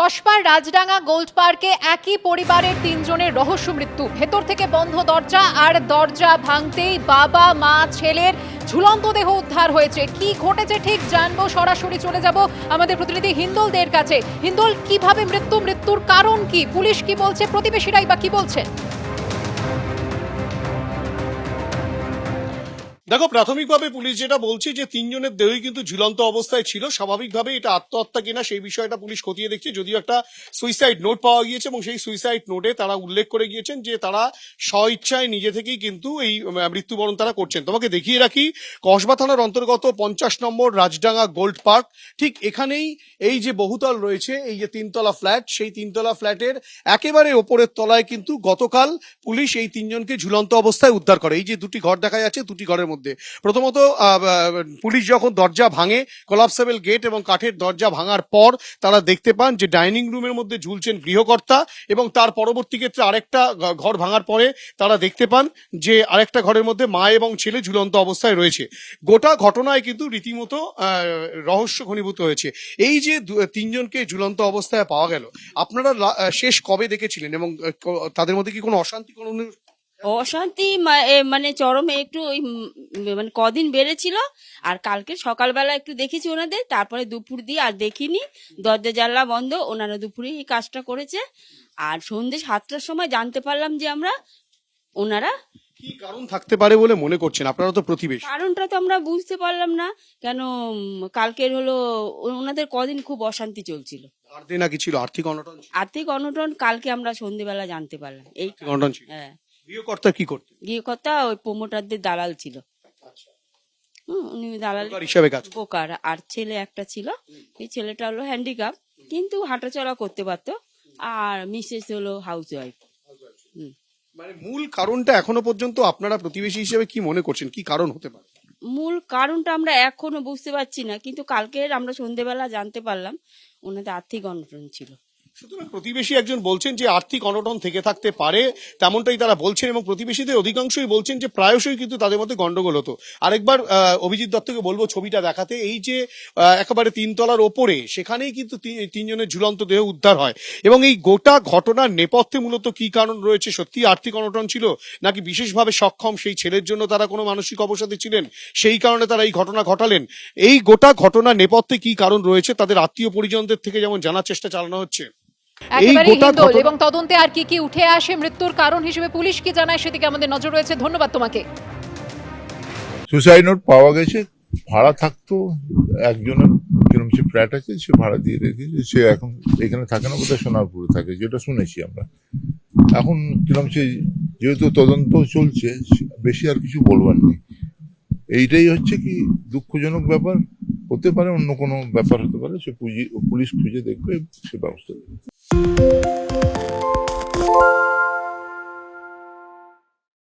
কসবার Rajdanga gold পার্কে একই পরিবারের তিনজনের রহস্য মৃত্যু। ভেতর থেকে বন্ধ দরজা আর দরজা ভাঙতেই বাবা, মা, ছেলের ঝুলন্ত দেহ উদ্ধার হয়েছে। কি ঘটেছে ঠিক জানব, সরাসরি চলে যাব আমাদের প্রতিনিধি হিন্দোলদের কাছে। হিন্দোল, কীভাবে মৃত্যু, মৃত্যুর কারণ কি? পুলিশ কি বলছে? প্রতিবেশীরাই বা কি বলছেন দেখো, প্রাথমিকভাবে পুলিশ যেটা বলছে যে তিনজনের দেহই কিন্তু ঝুলন্ত অবস্থায় ছিল, স্বাভাবিকভাবে এটা আত্মহত্যা কিনা সেই বিষয়টা পুলিশ খতিয়ে দেখছে। যদিও একটা সুইসাইড নোট পাওয়া গিয়েছে এবং সেই সুইসাইড নোটে তারা উল্লেখ করে গিয়েছেন যে তারা স্বইচ্ছায় নিজে থেকেই কিন্তু এই মৃত্যুবরণ তারা করছেন। তোমাকে দেখিয়ে রাখি, কসবা থানার অন্তর্গত পঞ্চাশ নম্বর রাজডাঙ্গা গোল্ড পার্ক, ঠিক এখানেই এই যে বহুতল রয়েছে, এই যে তিনতলা ফ্ল্যাট, সেই তিনতলা ফ্ল্যাটের একেবারে ওপরের তলায় কিন্তু গতকাল পুলিশ এই তিনজনকে ঝুলন্ত অবস্থায় উদ্ধার করে। এই যে দুটি ঘর দেখা যাচ্ছে, দুটি ঘরের মধ্যে। প্রথমত আহ, আহ, পুলিশ যখন দরজা ভাঙে কলাপসেবল গেট এবং কাঠের দরজা ভাঙার পর তারা দেখতে পান যে ডাইনিং রুমের মধ্যে ঝুলছেন গৃহকর্তা এবং তার পরবর্তী ক্ষেত্রে আরেকটা ঘর ভাঙার পরে তারা দেখতে পান যে আরেকটা ঘরের মধ্যে মা এবং ছেলে ঝুলন্ত অবস্থায় রয়েছে। গোটা ঘটনায় কিন্তু রীতিমতো রহস্য ঘনীভূত হয়েছে। এই যে তিনজনকে ঝুলন্ত অবস্থায় পাওয়া গেল আপনারা শেষ কবে দেখেছিলেন এবং তাদের মধ্যে কি কোনো অশান্তি কোনো অশান্তি মানে চরমে একটু ওই মানে কদিন বেড়েছিল আর কালকে সকালবেলা একটু দেখেছি ওনাদের তারপরে দুপুর দিয়ে আর দেখিনি দরজা জানলা বন্ধ ওনারা দুপুরেই এই কাজটা করেছে আর সন্ধ্যে সাতটার সময় জানতে পারলাম যে আমরা ওনারা কি কারণ থাকতে পারে বলে মনে করছেন? আপনারা তো প্রতিবেশী। কারণটা তো আমরা বুঝতে পারলাম না কেন কালকের হলো ওনাদের কদিন খুব অশান্তি চলছিল। ধার দেনা ছিল? আর্থিক অনটন আর্থিক অনটন কালকে আমরা সন্ধ্যেবেলা জানতে পারলাম এই অনটন হ্যাঁ। গৃহকর্তা কি করতেন? গৃহকর্তা ওই প্রমোটারদের দালাল ছিল। হুম, উনি দালাল ব্রোকার হিসাবে কাজ করতেন। বোকার। আর ছেলে একটা ছিল। এই ছেলেটা হলো হ্যান্ডিক্যাপ কিন্তু হাঁটাচলা করতে পারতো। আর মিসেস হলো হাউস ওয়াইফ মানে মূল কারণটা এখনও পর্যন্ত আপনারা প্রতিবেশী হিসেবে কি মনে করছেন? কি কারণ হতে পারে? মূল কারণটা আমরা এখনও বুঝতে পারছি না কিন্তু কালকের আমরা সন্ধেবেলা জানতে পারলাম ওনাদের আর্থিক অনটন ছিল। সুতরাং প্রতিবেশী একজন বলছেন যে আর্থিক অনটন থেকে থাকতে পারে, তেমনটাই তারা বলছেন এবং প্রতিবেশীদের অধিকাংশই বলছেন যে প্রায়শই কিন্তু তাদের মধ্যে গন্ডগোল হতো। আরেকবার অভিজিৎ দত্তকে বলব ছবিটা দেখাতে, এই যে একেবারে তিনতলার ওপরে, সেখানেই কিন্তু তিনজনের ঝুলন্ত দেহ উদ্ধার হয়। এবং এই গোটা ঘটনার নেপথ্যে মূলত কি কারণ রয়েছে সত্যি আর্থিক অনটন ছিল, নাকি বিশেষভাবে সক্ষম সেই ছেলের জন্য তারা কোনো মানসিক অবসাদে ছিলেন? সেই কারণে তারা এই ঘটনা ঘটালেন। এই গোটা ঘটনার নেপথ্যে কি কারণ রয়েছে, তাদের আত্মীয় পরিজনদের থেকে যেমন জানার চেষ্টা চালানো হচ্ছে? একেবারে গোটা হিন্দোল এবং তদন্তে আর কি কি উঠে আসে মৃত্যুর কারণ হিসেবে পুলিশ কি জানায় সেদিকে আমাদের নজর রয়েছে। ধন্যবাদ তোমাকে। সুসাইড নোট পাওয়া গেছে। ভাড়া থাকতো একজনের কিরম সে ফ্ল্যাট আছে সে ভাড়া দিয়ে রেখেছে। সে এখন এখানে থাকে না বোধহয় সোনারপুরে থাকে যেটা শুনেছি আমরা। এখন কিরম সে যেহেতু তদন্ত চলছে বেশি আর কিছু বলবার নেই। এইটাই হচ্ছে কি দুঃখজনক ব্যাপার। হতে পারে অন্য কোনো ব্যাপার হতে পারে সে পুঁজি পুলিশ খুঁজে দেখবে সে ব্যবস্থা Música